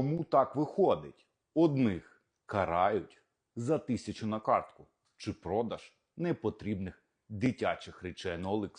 Чому так виходить? Одних карають за тисячу на картку чи продаж непотрібних дитячих речей на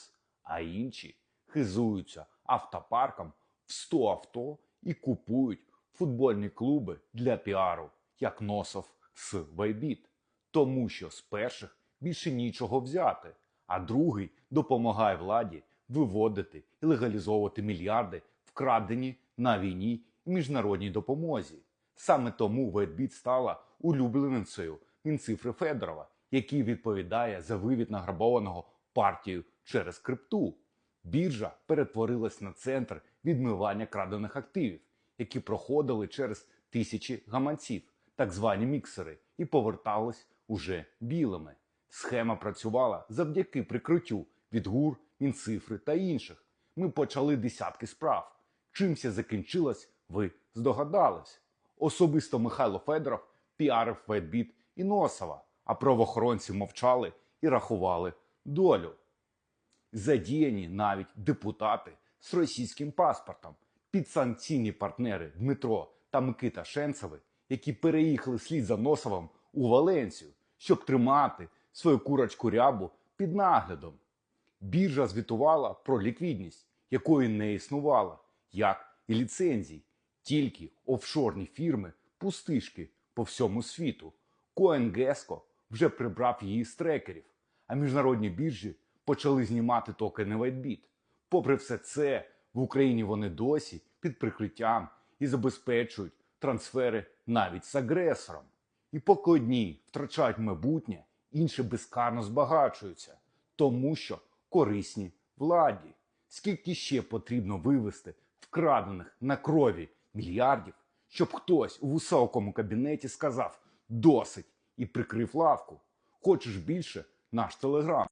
а інші хизуються автопарком в 100 авто і купують футбольні клуби для піару, як носов з Вайбіт. Тому що з перших більше нічого взяти, а другий допомагає владі виводити і легалізовувати мільярди, вкрадені на війні міжнародній допомозі. Саме тому Вайтбіт стала улюбленицею Мінцифри Федорова, який відповідає за вивід награбованого партією через крипту. Біржа перетворилась на центр відмивання крадених активів, які проходили через тисячі гаманців, так звані міксери, і повертались уже білими. Схема працювала завдяки прикриттю від ГУР, Мінцифри та інших. Ми почали десятки справ. Чимся закінчилось, ви здогадались. Особисто Михайло Федоров піарив Федбіт і Носова, а правоохоронці мовчали і рахували долю. Задіяні навіть депутати з російським паспортом, підсанкційні партнери Дмитро та Микита Шенцеви, які переїхали слід за Носовим у Валенцію, щоб тримати свою курочку рябу під наглядом. Біржа звітувала про ліквідність, якої не існувало, як і ліцензій, тільки офшорні фірми пустишки по всьому світу. CoinGecko вже прибрав її з трекерів, а міжнародні біржі почали знімати токени WhiteBit. Попри все це, в Україні вони досі під прикриттям і забезпечують трансфери навіть з агресором. І поки одні втрачають майбутнє, інші безкарно збагачуються, тому що корисні владі. Скільки ще потрібно вивести вкрадених на крові мільярдів, щоб хтось у високому кабінеті сказав досить і прикрив лавку. Хочеш більше? Наш телеграм.